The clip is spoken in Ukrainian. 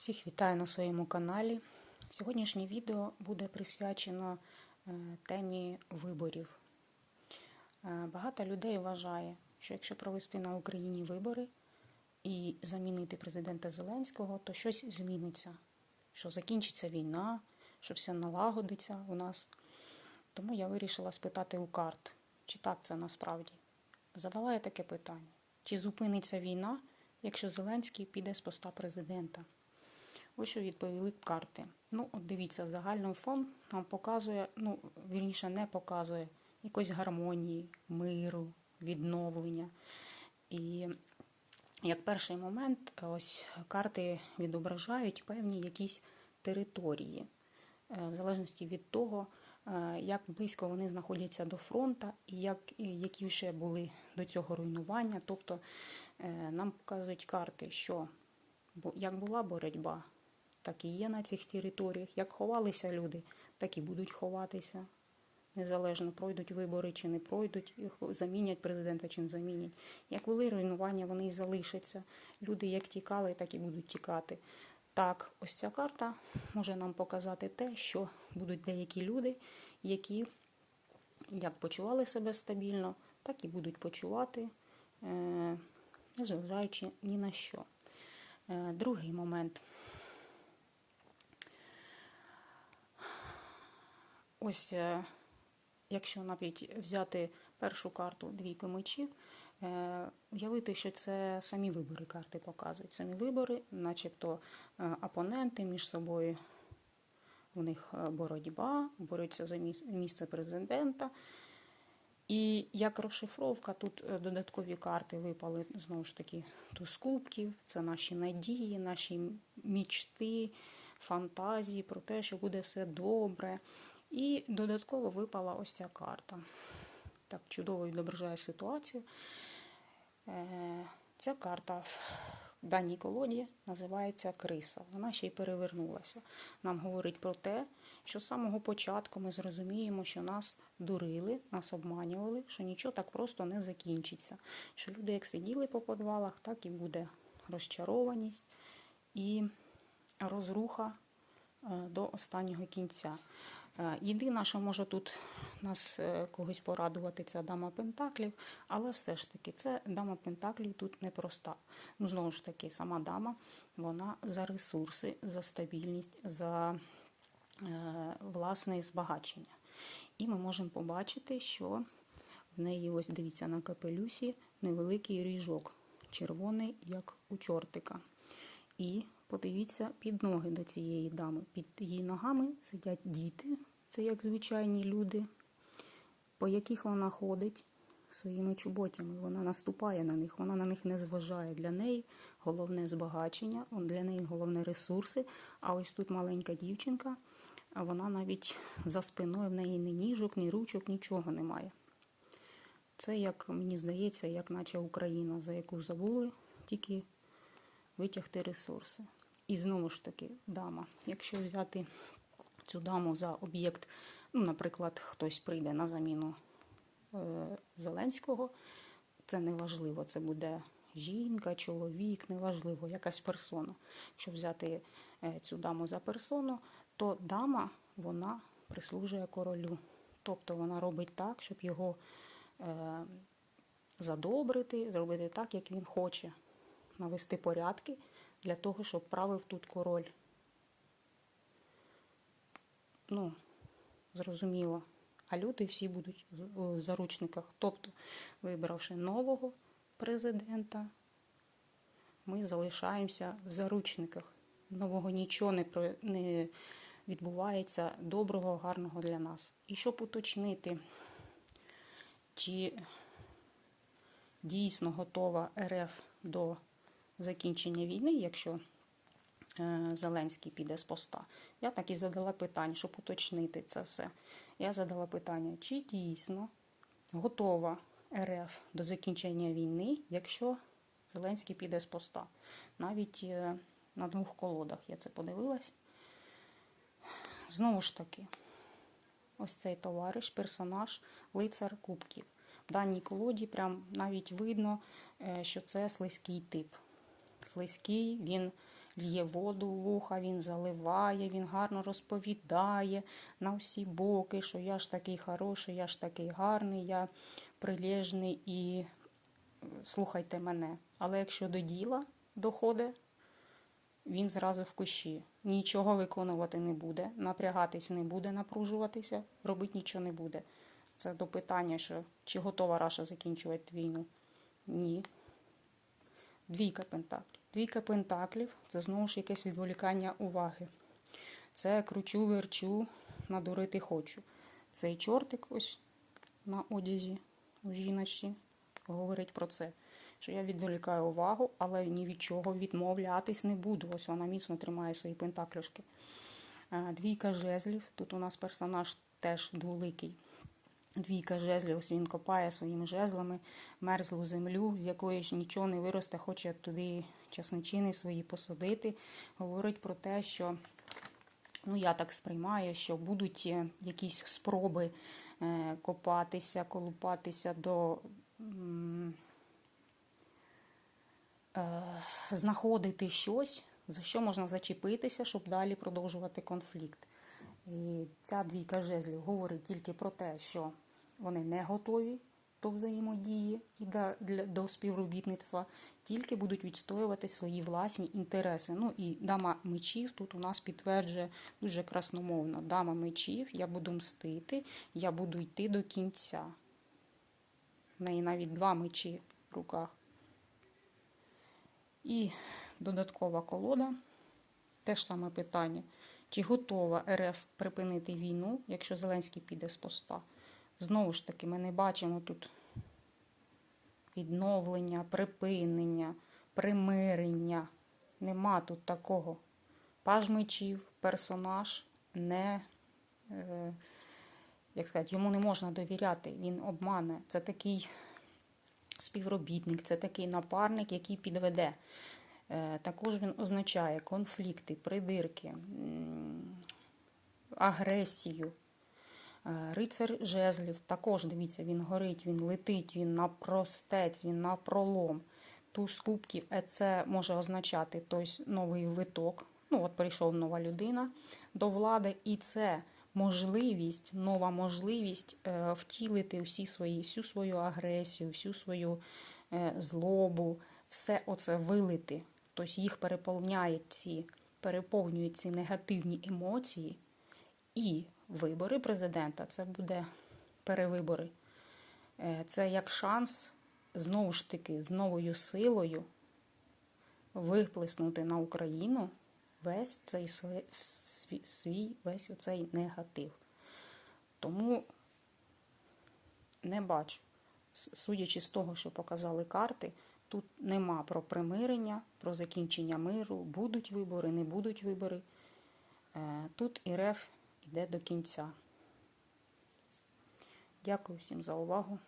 Всіх вітаю на своєму каналі. Сьогоднішнє відео буде присвячено е, темі виборів. Е, Багато людей вважає, що якщо провести на Україні вибори і замінити президента Зеленського, то щось зміниться, що закінчиться війна, що все налагодиться у нас. Тому я вирішила спитати у карт, чи так це насправді. Задала я таке питання: чи зупиниться війна, якщо Зеленський піде з поста президента? Ось що відповіли карти. Ну, от дивіться, загальний фон нам показує, ну, вірніше, не показує якоїсь гармонії, миру, відновлення. І як перший момент, ось карти відображають певні якісь території, е, в залежності від того, е, як близько вони знаходяться до фронту і як, які ще були до цього руйнування. Тобто е, нам показують карти, що як була боротьба, так і є на цих територіях. Як ховалися люди, так і будуть ховатися. Незалежно пройдуть вибори чи не пройдуть, замінять президента чи не замінять. Як були руйнування, вони і залишаться. Люди як тікали, так і будуть тікати. Так, ось ця карта може нам показати те, що будуть деякі люди, які як почували себе стабільно, так і будуть почувати, е, незважаючи ні на що. Е, Другий момент. Ось, е, якщо навіть взяти першу карту двійки мечів, е, уявити, що це самі вибори карти показують. Самі вибори, начебто е, опоненти між собою. У них боротьба, борються за місце президента. І як розшифровка, тут додаткові карти випали знову ж таки туз кубків. Це наші надії, наші мічти, фантазії про те, що буде все добре. І додатково випала ось ця карта. Так чудово відображає ситуацію. Е, Ця карта в даній колоді називається Криса. Вона ще й перевернулася. Нам говорить про те, що з самого початку ми зрозуміємо, що нас дурили, нас обманювали, що нічого так просто не закінчиться. Що люди, як сиділи по подвалах, так і буде розчарованість і розруха е, до останнього кінця. Е, Єдине, що може тут нас е, когось порадувати, це дама Пентаклів, але все ж таки це дама Пентаклів тут непроста. Ну, знову ж таки, сама дама, вона за ресурси, за стабільність, за е, власне збагачення. І ми можемо побачити, що в неї, ось дивіться, на капелюсі невеликий ріжок, червоний, як у чортика. І подивіться під ноги до цієї дами. Під її ногами сидять діти, це як звичайні люди, по яких вона ходить своїми чоботями. Вона наступає на них, вона на них не зважає. Для неї головне збагачення, для неї головне ресурси. А ось тут маленька дівчинка, вона навіть за спиною в неї ні ніжок, ні ручок, нічого немає. Це, як мені здається, як наче Україна, за яку забули, тільки витягти ресурси. І знову ж таки, дама. Якщо взяти цю даму за об'єкт, ну, наприклад, хтось прийде на заміну е, Зеленського, це не важливо, це буде жінка, чоловік, неважливо, якась персона. Якщо взяти е, цю даму за персону, то дама вона прислужує королю. Тобто вона робить так, щоб його е, задобрити, зробити так, як він хоче, навести порядки для того, щоб правив тут король. Ну, зрозуміло. А люди всі будуть в- заручниках. Тобто, вибравши нового президента, ми залишаємося в заручниках. Нового нічого не, не відбувається доброго, гарного для нас. І щоб уточнити, чи дійсно готова РФ до закінчення війни, якщо е, Зеленський піде з поста. Я так і задала питання, щоб уточнити це все. Я задала питання, чи дійсно готова РФ до закінчення війни, якщо Зеленський піде з поста. Навіть е, на двох колодах я це подивилась. Знову ж таки, ось цей товариш, персонаж, лицар кубків. В даній колоді прям навіть видно, е, що це слизький тип. Слизький, він лє воду в вуха, він заливає, він гарно розповідає на всі боки, що я ж такий хороший, я ж такий гарний, я прилежний і е, слухайте мене. Але якщо до діла доходить, він зразу в кущі. Нічого виконувати не буде, напрягатись не буде, напружуватися, робити нічого не буде. Це до питання, що чи готова Раша закінчувати війну? Ні. Двійка пентаклів. Двійка пентаклів це знову ж якесь відволікання уваги. Це кручу, верчу, надурити хочу. Цей чортик ось на одязі у жіночці говорить про це. Що я відволікаю увагу, але ні від чого відмовлятись не буду. Ось вона міцно тримає свої пентаклюшки. Е, Двійка жезлів. Тут у нас персонаж теж дволикий. Двійка жезлів, ось він копає своїми жезлами мерзлу землю, з якої ж нічого не виросте, хоче туди часничини свої посадити. Говорить про те, що ну я так сприймаю, що будуть е, якісь спроби е, копатися, колупатися до. е, знаходити щось, за що можна зачепитися, щоб далі продовжувати конфлікт. І ця двійка жезлів говорить тільки про те, що вони не готові до взаємодії і до, співробітництва, тільки будуть відстоювати свої власні інтереси. Ну і дама мечів тут у нас підтверджує дуже красномовно. Дама мечів, я буду мстити, я буду йти до кінця. В неї навіть два мечі в руках. І додаткова колода. Теж саме питання. Чи готова РФ припинити війну, якщо Зеленський піде з поста? Знову ж таки, ми не бачимо тут відновлення, припинення, примирення. Нема тут такого. Паж мечів, персонаж не, е, як сказати, йому не можна довіряти, він обмане. Це такий співробітник, це такий напарник, який підведе. Е, Також він означає конфлікти, придирки, агресію. Е, Рицар жезлів також дивіться, він горить, він летить, він на простець, він на пролом. Туз кубків е, це може означати той новий виток. Ну, от прийшов нова людина до влади, і це можливість, нова можливість втілити всі свої, всю свою агресію, всю свою злобу, все оце вилити. Тобто їх переповняють ці, переповнюють ці негативні емоції. І вибори президента це буде перевибори. Е, Це як шанс знову ж таки з новою силою виплеснути на Україну весь цей свій, весь оцей негатив. Тому не бачу. Судячи з того, що показали карти, тут нема про примирення, про закінчення миру, будуть вибори, не будуть вибори. Тут Тут реф йде до кінця. Дякую всім за увагу.